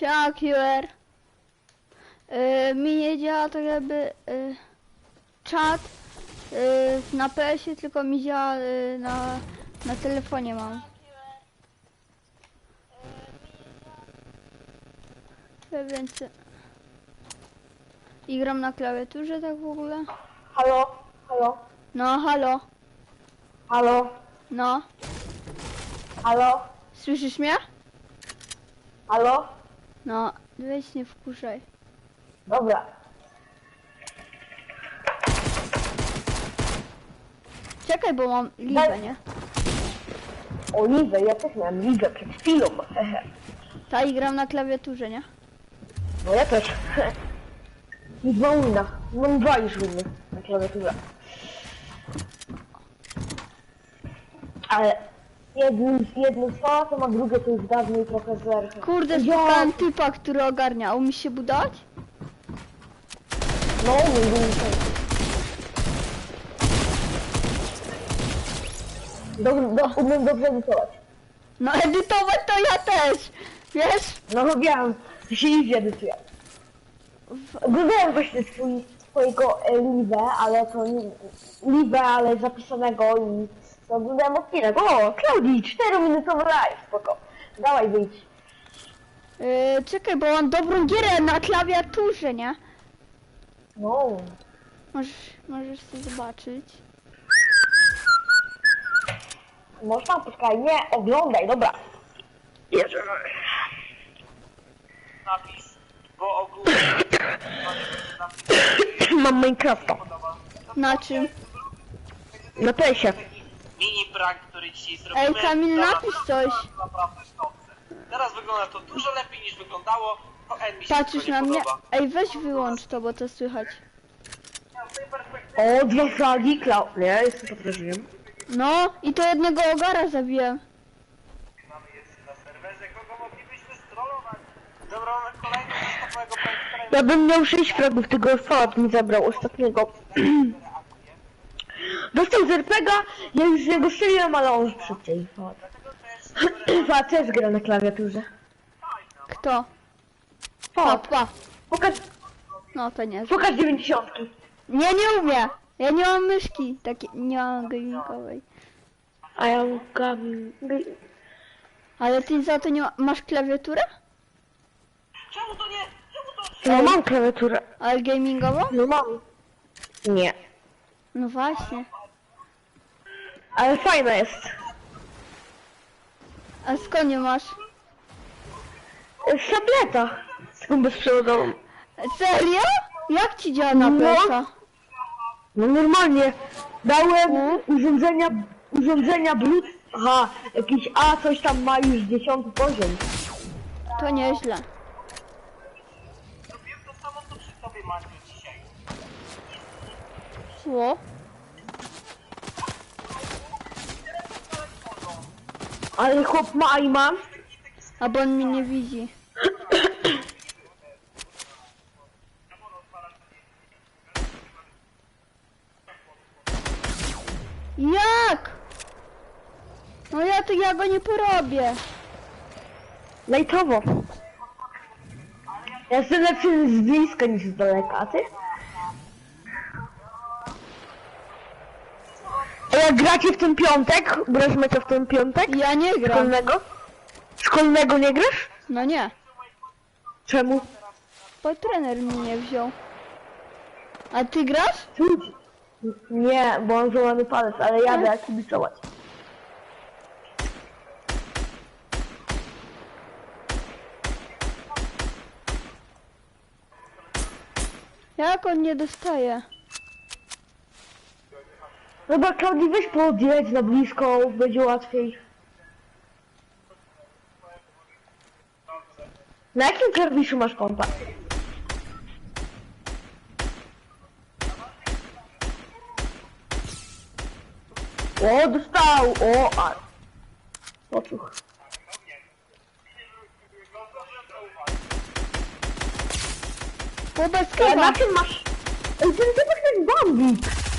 Siema, killer. Yy, mi nie działa tak jakby yy, czat yy, na PS-ie, tylko mi działa yy, na, na telefonie mam. Ja Więc... I gram na klawiaturze tak w ogóle. Halo? Halo? No, halo. Halo? No. Halo? Słyszysz mnie? Halo? No, weź nie wkurzaj. Dobra. Czekaj, bo mam liwę, nie? Oliwę, ja też miałem ligę przed chwilą. Ta i gram na klawiaturze, nie? No ja też. I dwa wina. Mam dwa już winy na klawiaturze. Ale jedno, jedno trwa, to ma drugie to już dawniej trochę zerka. Kurde, spotkałem typa, który ogarnia. Umiesz się budować? No, mój win. Do, do, umiem dobrze edytować. No edytować to ja też! Wiesz? No wiem, to się easy edytuje. Oglądałem właśnie twój, twojego e, Liwę, ale to nie... Liwę, ale zapisanego i to oglądałem odcinek. O, Klaudii, 4-minutowy live, spoko. Dawaj wyjdź. Yy, czekaj, bo mam dobrą gierę na klawiaturze, nie? No. Możesz, możesz sobie zobaczyć. Można? Poczekaj, nie, oglądaj, dobra. Jezu. napis, bo ogólnie Mam Minecrafta. Na czym? Na PS-ie. Mini prank, który dzisiaj zrobimy. Ej, Kamil, Teraz napisz coś. Naprawdę. Teraz wygląda to dużo lepiej niż wyglądało. To N mi się Patrzysz tylko na nie mnie? podoba. Ej, weź wyłącz to, bo to słychać. Z tej perspektywy O, dwa fragi, Klaud. Nie, jestem pod wrażeniem. No, i to jednego ogara zabiłem. mamy jest na serwerze, kogo moglibyśmy strollować. Dobra, mamy kolejny zestaw mojego prankstera Ja bym miał 6 fragów, tego Fat mi zabrał ostatniego. Dostał z RPGa, ja już z niego strzeliłem, ale on szybciej. Fat też gra na klawiaturze. Kto? Pa, pa. pokaż, No, to nie. pokaż 90. Nie, nie umiem. Ja nie mam myszki, takiej, nie mam gamingowej. A ja mam... Ale ty za to nie ma, masz klawiaturę? Czemu to nie? Czemu to? No mam klawiaturę. Ale gamingową? No mam. Nie. No właśnie. Ale fajna jest. A skąd nie masz? Z tableta. Taką bezprzewodową. Serio? Jak ci działa na No. pleca? No normalnie. Dałem urządzenia, urządzenia Bluetooth. Aha, jakiś A coś tam ma już dziesiąty poziom. To nieźle. Zrobiłem to samo, co przy tobie, dzisiaj. Szło? Ale chłop ma i ma. A bo on mnie nie widzi. Jak? No ja to ja go nie porobię. Lajtowo. Ja jestem lepszy z bliska niż z daleka, a ty? A jak gracie w ten piątek? Grasz mecze w ten piątek? Ja nie gram. Szkolnego? Szkolnego nie grasz? No nie. Czemu? Bo trener mnie nie wziął. A ty grasz? Nie, bo mam złamany palec, ale jadę jak kibicować. Jak on nie dostaje? Dobra, Klaudii, weź podjedź na blisko, będzie łatwiej. Na jakim klawiszu masz kompa? O, dostał! O, a... Poczuch. A kawa. na czym masz... Ej, ten typek to jest bambik!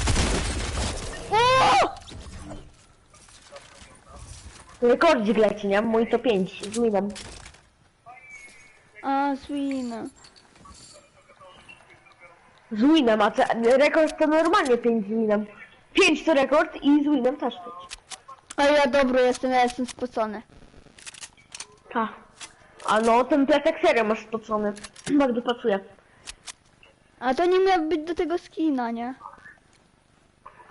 Rekordzik leci, nie? Mój to 5 z minem. A, z winem. Z winem, a te- rekord to normalnie 5 z winem. 5 to rekord i z winem też 5. A ja dobry jestem, ja jestem spocony. Tak. A no, ten plecak serio masz spocony. Bardzo pasuje. A to nie miał być do tego skina, nie?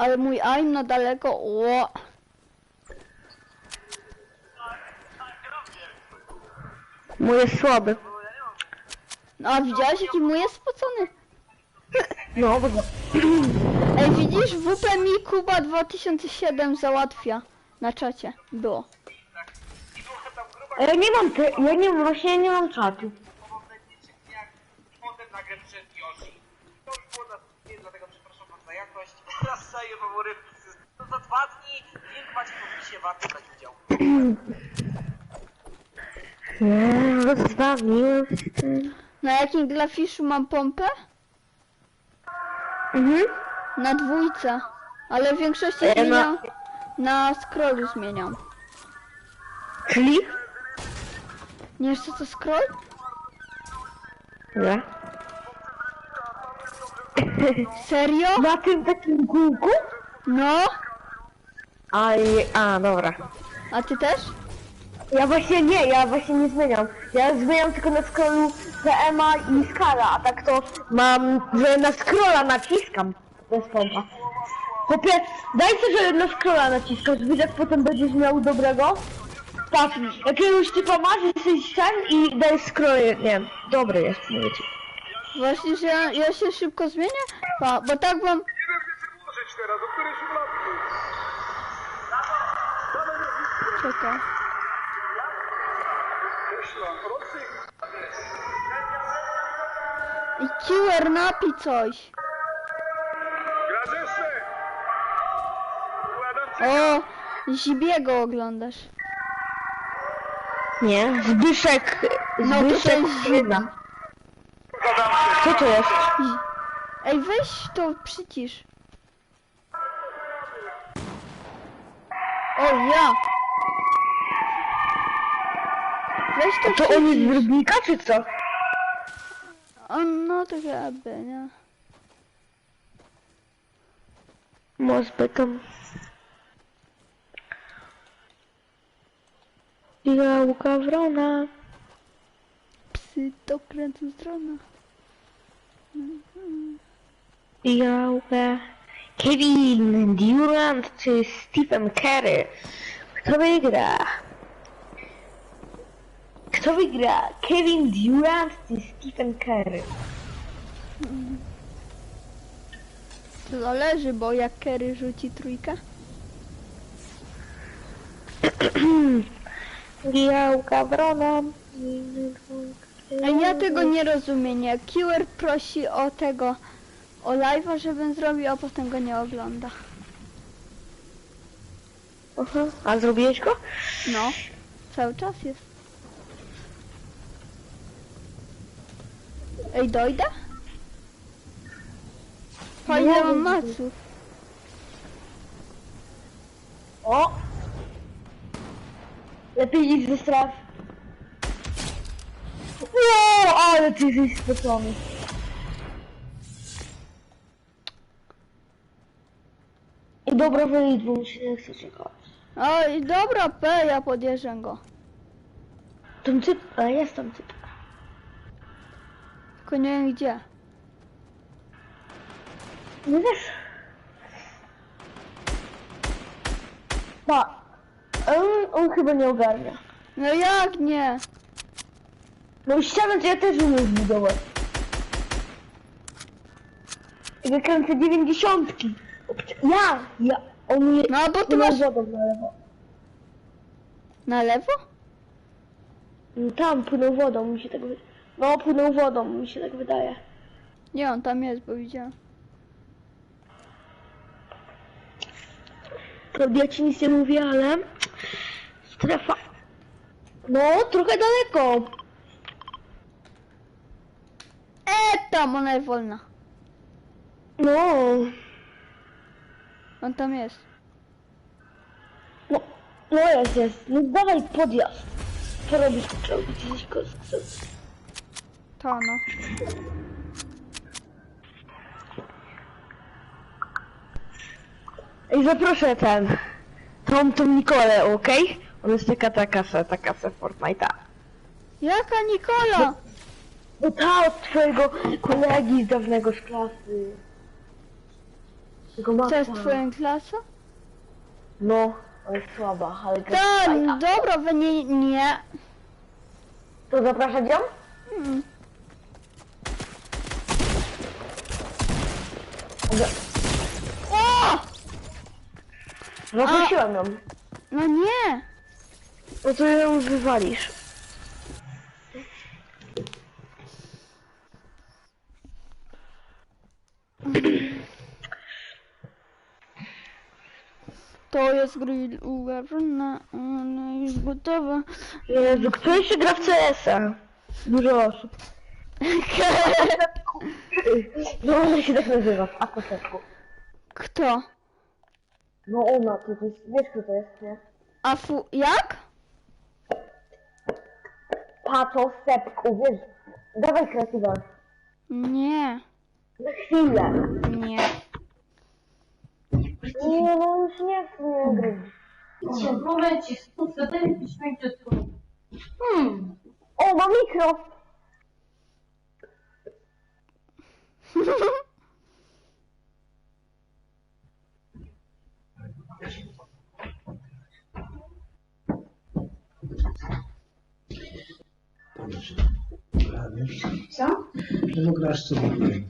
Ale mój aim na daleko, o. Mój jest słaby. No a widziałeś jaki mój jest spocony? No, bo... Ej, widzisz, WP mi Kuba 2007 załatwia. Na czacie było. Ja nie mam te... Ja nie mam, właśnie nie mam czatu. pomocniczy jak potem nagle przed Yoshi. To już było na nie, dlatego przepraszam was za jakość. Urywki. z- To za dwa dni link macie w opisie, warto brać udział. Z wami jestem. Na jakim glafiszu mam pompę? Mhm. Na dwójce. Ale w większości E, na- zmieniam. Na scrollu zmieniam. Czyli? Nie wiesz co to scroll? Nie. Serio? Na tym takim kółku? No? A, i- a, dobra. A ty też? Ja właśnie nie, ja właśnie nie zmieniam. Ja zmieniam tylko na scrollu PMA i Skala, a tak to mam, że na scrolla naciskam bez pompa. Chłopie, daj sobie, że na scrolla naciskasz, wiesz jak potem będziesz miał dobrego? Patrz, jakiegoś typa masz, jesteś ten i dajesz scroll, nie wiem, dobry jest, mówię ci. Właśnie, że ja, ja się szybko zmienię? Pa, bo tak wam... Teraz, której blatku. Czekaj. I Killer napi coś. O, Zibiego oglądasz. Nie, Zbyszek, No to Zbyszek Fryna. Co to jest? Ej, weź to przycisz. O, ja. Weź to To on jest przycisz. Rybnika, czy co? O, no to jakby, nie? Może tam. Białka wrona. Psy to kręcą strona. Białka. Kevin Durant czy Stephen Curry? Kto wygra? Kto wygra? Kevin Durant czy Stephen Curry? To zależy, bo jak Kerry rzuci trójkę. Białka wrona. A ja tego nie rozumiem, nie? Killer prosi o tego, o live'a, żebym zrobił, a potem go nie ogląda. Aha. A zrobiłeś go? No, cały czas jest. Ej, dojdę? Fajnie Nie, mam maców. O! Lepiej idź stref. O, ale ty jesteś spocony. I dobra, wyjdź, bo mi się nie chce czekać. Oj, dobra, P, ja podjeżdżam go. Tam typ, a jest tam typ. Tylko nie wiem gdzie. Nie wiesz? Pa. On, on chyba nie ogarnia. No jak nie? No ścianę to ja też umiem zbudować. I wykręcę dziewięćdziesiątki. Ja, ja. On je, No, bo ty masz- wodą na lewo. Na lewo? No Tam płynął wodą, mi się tak wydaje. No, płynął wodą, mi się tak wydaje. Nie, on tam jest, bo widziałem. Ja ci nic nie mówię, ale... Strefa. No, trochę daleko. E, tam, ona jest wolna. No, On tam jest. no, no jest, jest. No dawaj podjazd. Co robisz? Gdzieś go To no. Ej, zaproszę ten. Tą, tą Nikolę, okej? Ona jest taka, taka, taka se Fortnite'a. Jaka Nikola? No ta od twojego kolegi z dawnego z klasy. Tego To matka. jest twoja klasa? No, ona jest słaba, ale gra To, fajna. dobra, wy nie, nie. To zapraszać ją? Mm. O! Zaprosiłam ją. No nie. No to ją wywalisz. To jest grill uważana, ona już gotowa. Jezu, kto jeszcze gra w CS-a? Dużo osób. No ona się tak nazywa, w Akosepku. Kto? No ona, to jest, wiesz kto to jest, nie? A fu... jak? Pato Sepku, wiesz? Dawaj kreatywa. Nie, Na chwilę. nie. Nie, no już nie chcę gry. Cię, w momencie, tu. Hmm. O, ma mikro! Co? No grasz co lubię.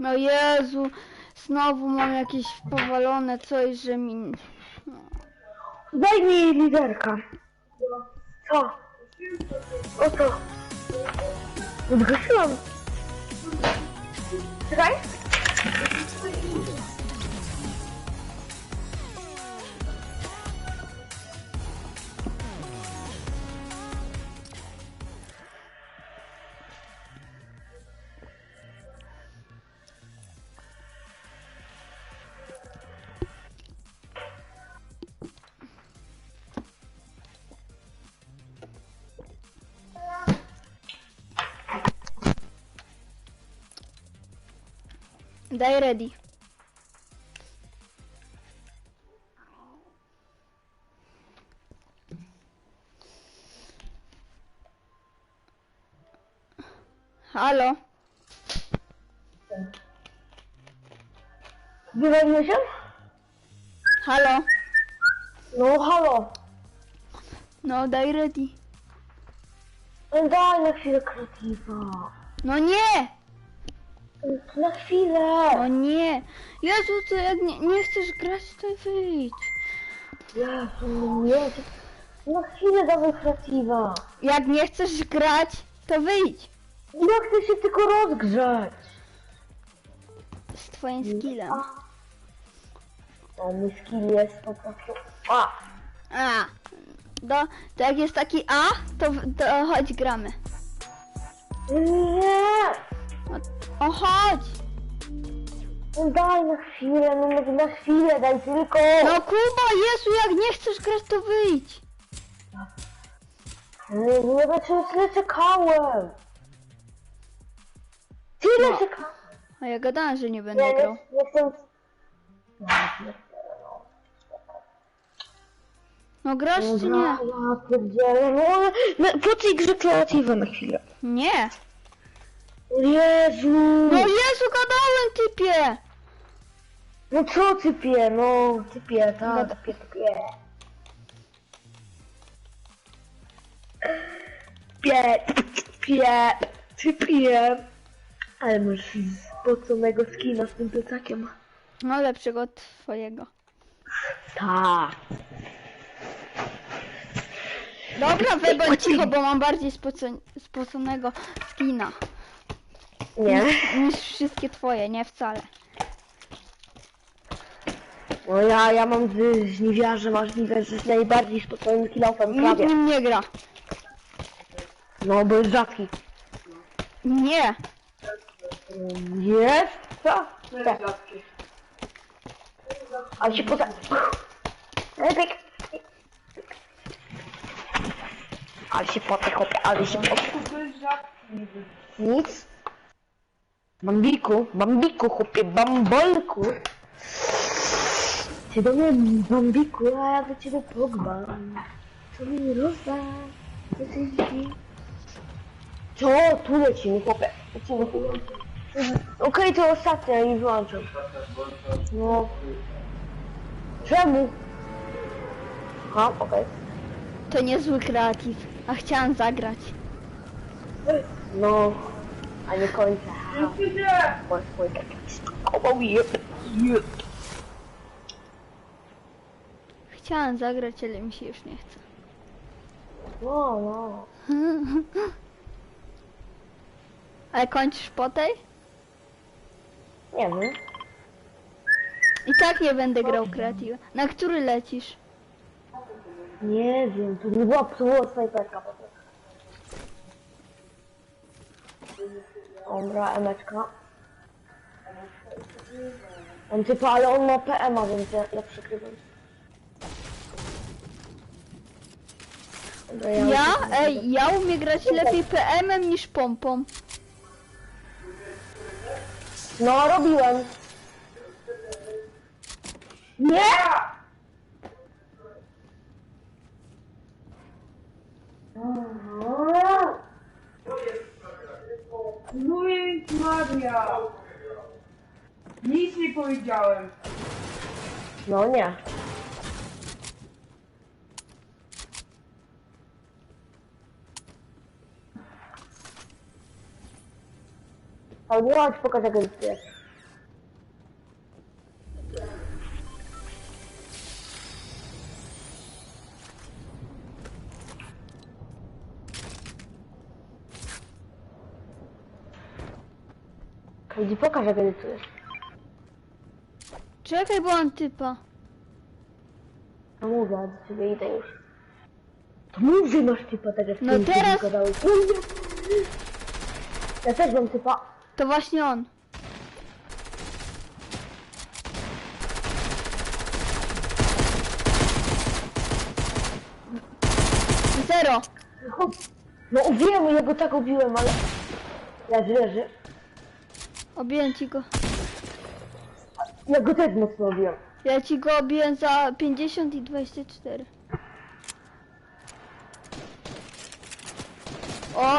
No Jezu, znowu mam jakieś powalone coś, że mi... Daj mi liderka. Co? O co? Zgasiłam. Czekaj. Daj ready. Halo? Wywaliłeś się? Halo? No halo. No daj ready. No Daj na chwilę kreatywa. No nie! Na chwilę. No nie! Jezu, ty jak nie, nie chcesz grać, to wyjdź. Jezu, nie. Na chwilę dawaj kreatywa. Jak nie chcesz grać, to wyjdź. Ja chcę się tylko rozgrzać. Z twoim skillem. O, mój skill jest po prostu... A! A. Do, to jak jest taki A, to, to chodź gramy. Nie! O chodź! No daj na chwilę, no mówię na chwilę, daj tylko! No Kuba, Jezu, jak nie chcesz grać, to wyjdź. Nie, nie znaczy tyle czekałem! Tyle No. czekałem! A ja gadałem, że nie będę Nie, grał. nie, nie chcę... No grasz czy nie? Ja pierdzielę, no ale... No, po tej grze na chwilę. Nie. Jezu! No Jezu, gadałem typie! No co typie, no typie, tak, Gada- typie, typie. Typie, typie, typie. Ale masz spoconego skina z tym plecakiem. No lepszego od twojego. Tak. Dobra, wy bądź cicho, bo mam bardziej spoco- spoconego skina. Nie? Niż wszystkie twoje, nie wcale. No ja, ja mam z, z Niwiarzem, a Niwiarz jest najbardziej spoconym kilofem Nikt prawie. nim nie gra. No bo jest rzadki. Nie. Jest? Co? Tak. Ale się poza... Epik! Ale się chłopie, ale się poty. Nic. Bambiku, bambiku chłopie, bambolku. Ty do mnie bambiku, a ja do ciebie pogba. Co mi rozda? Jesteś dziki. Co? Tu lecimy chłopie. Lecimy. Okej, to ostatnia i wyłączam. No. Czemu? Aha, okej. To niezły kreatyw, a chciałam zagrać. No, a nie końca. Jep, jep. Chciałam zagrać, ale mi się już nie chce. No, no. Ale kończysz po tej? Nie wiem. I tak nie będę grał kreatywa. Na który lecisz? Nie wiem, to nie była, była snajperka po prostu. Dobra, emeczka. On typa, ale on ma PM-a, więc ja, ja przykrywam. Dobra, Ja? Ej, ja umiem grać lepiej PM-em niż pompą. No, robiłem. Nie! Mówię Maria. Nic nie powiedziałem. No nie. Nie chodź pokaż jak jest. Chodzi pokaż jak jest. Czekaj, bo mam typa. No mówię, a do ciebie idę już. To mów, że masz typa, tak jak No ty mi teraz- gadałeś. Ja też mam typa. To właśnie on. Zero. No wiem, ja go tak ubiłem, ale... Leży, leży. Obiłem ci go. Ja go też mocno ubiłem. Ja ci go obiłem za 50 i 24. O,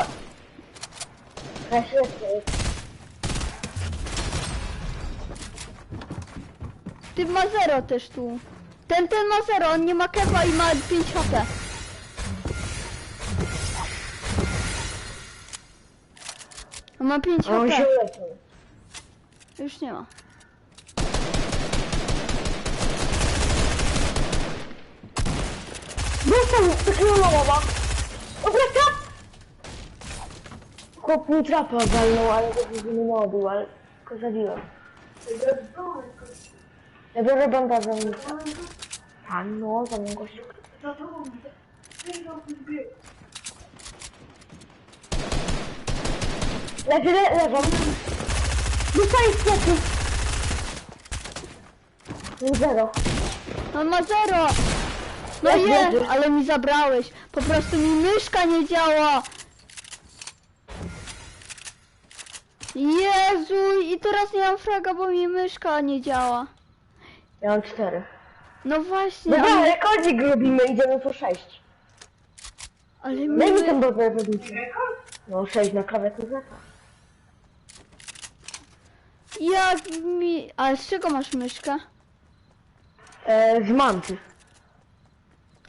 jeszcze jest. ty ma zero też tu. Ten, ten ma zero, on nie ma kewa i ma 5 HP. On ma 5 A on się HP. Już nie ma. Dostał takiego lołowa. Dobra, trap! Chłop mi trapa walnął, ale to się nie moduł, ale go zabiłem. Ja biorę bandażę. A no, za mną gościu. Leży, le, leżą. Dostaję sklepy. Zero. On ma zero! No Jak je, wierzysz? ale mi zabrałeś. Po prostu mi myszka nie działa. Jezu, i teraz nie mam fraga, bo mi myszka nie działa. Ja mam cztery. No właśnie, Dobra, ale, rekordzik robimy, idziemy po sześć. ale mi... Daj mi ten redukcję. No sześć na klawiaturze. Jak mi... Ale z czego masz myszkę? E, z manty.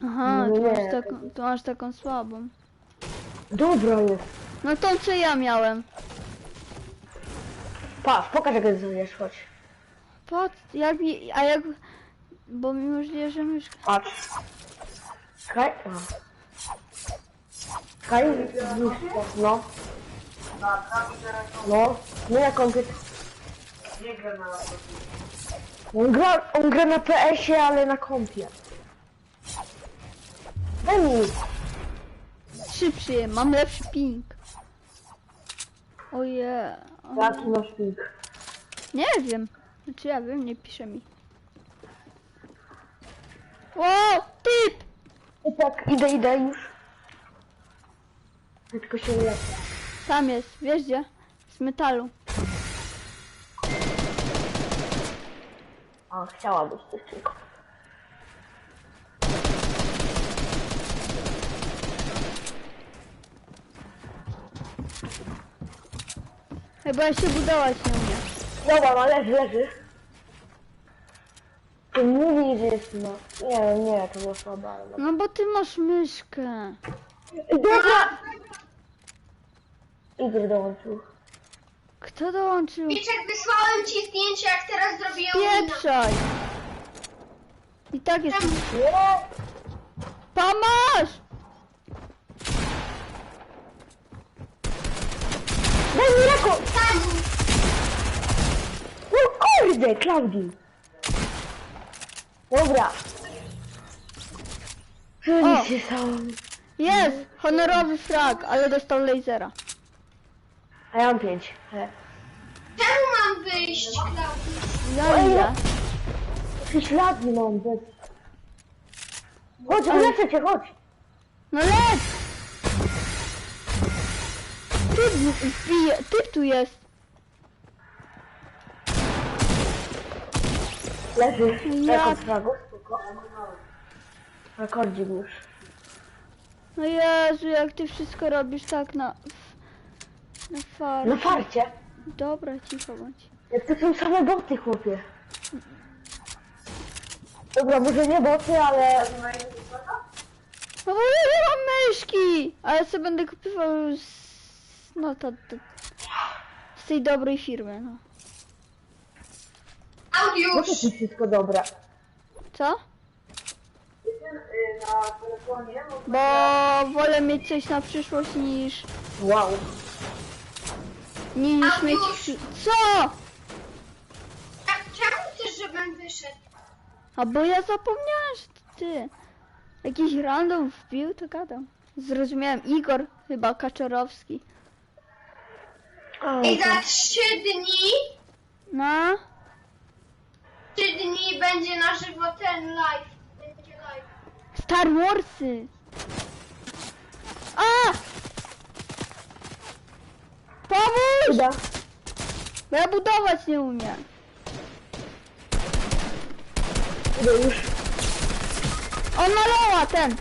Aha, No to nie, masz, taką, to masz taką słabą. Dobra jest. No tą co ja miałem. Patrz, pokaż jak jest chodź. Pat, jak mi... A jak... Bo mi możliwe, że myszka... Patrz. Skaj. A. Skaj. No. No. Nie na komputer. Nie gra na On gra, on gra na PS-ie, ale na kompie. Daj mi. Szybszy, mam lepszy ping. Oje. Jaki masz ping? Nie wiem. Znaczy ja wiem, nie pisze mi. O, typ! I tak, idę, idę już. Tylko się ulepszę. Tam jest, wiesz gdzie? Z metalu. A, chciałabyś coś tylko. Chyba ja się budować nie umiem. Dobra, no leży, leży. Ty mówi, że jest no. Nie, nie, to było słabe, ale... no. No bo ty masz myszkę. Dobra! Igor dołączył. Kto dołączył? Piczek, wysłałem ci zdjęcie, jak teraz zrobiłem. Pieprzaj! I tak jest. Pamasz! Daj mi ręką! Tam, No kurde, Klaudii! Dobra. O. Nic się stało. Jest! Honorowy frag, ale dostał lasera. A ja mam pięć. E. czemu mam wyjść, Klaudii? Ja idę. Jakiś lat nie mam, bez... Chodź, wlecę cię, chodź! No lec! Typ wbije, typ tu jest. Leży. Ja- fragu, spoko. Rekordzik już. No Jezu, jak ty wszystko robisz tak na... Na far. Na farcie. Dobra, cicho bądź. Jak to są same boty, chłopie. Dobra, może nie boty, ale... No bo ja nie mam myszki! A ja sobie będę kupował z... No to, to... Z tej dobrej firmy, no. No to Audiusz, jest wszystko dobre. Co? Bo wolę mieć coś na przyszłość niż... Wow. Niż A mieć... już. Co? a czemu chcesz, żebym wyszedł? A bo ja zapomniałem, że ty. Jakiś random wbił, to gadam. Zrozumiałem. Igor, chyba Kaczorowski. I za trzy dni, No? trzy dni będzie na żywo ten live. Będzie live. Star Warsy! A! Pomóż! Uda. Bo ja budować nie umiem. Idę już. On maloła ten!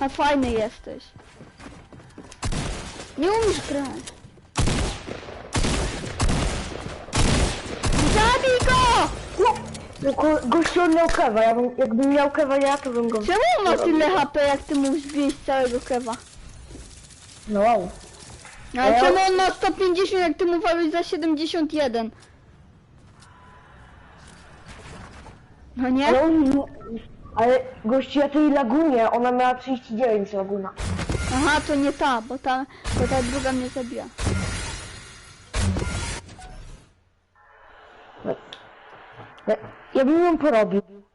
A fajny jesteś. Nie umiesz grać. Zabij go! No, go, gościu on miał kewa, ja bym, jakbym miał kewa ja, to bym go... Czemu on ma tyle HP, jak ty mu zbiłeś całego kewa? No wow. No, ale Ja- czemu on ma 150, jak ty mu waliłeś za 71? No nie? Ale on... Ale gościu, ja tej lagunie, ona miała 39 laguna. Aha, to nie ta, bo ta, bo ta druga mnie zabija. Ja, ja bym ją porobił. Jakbym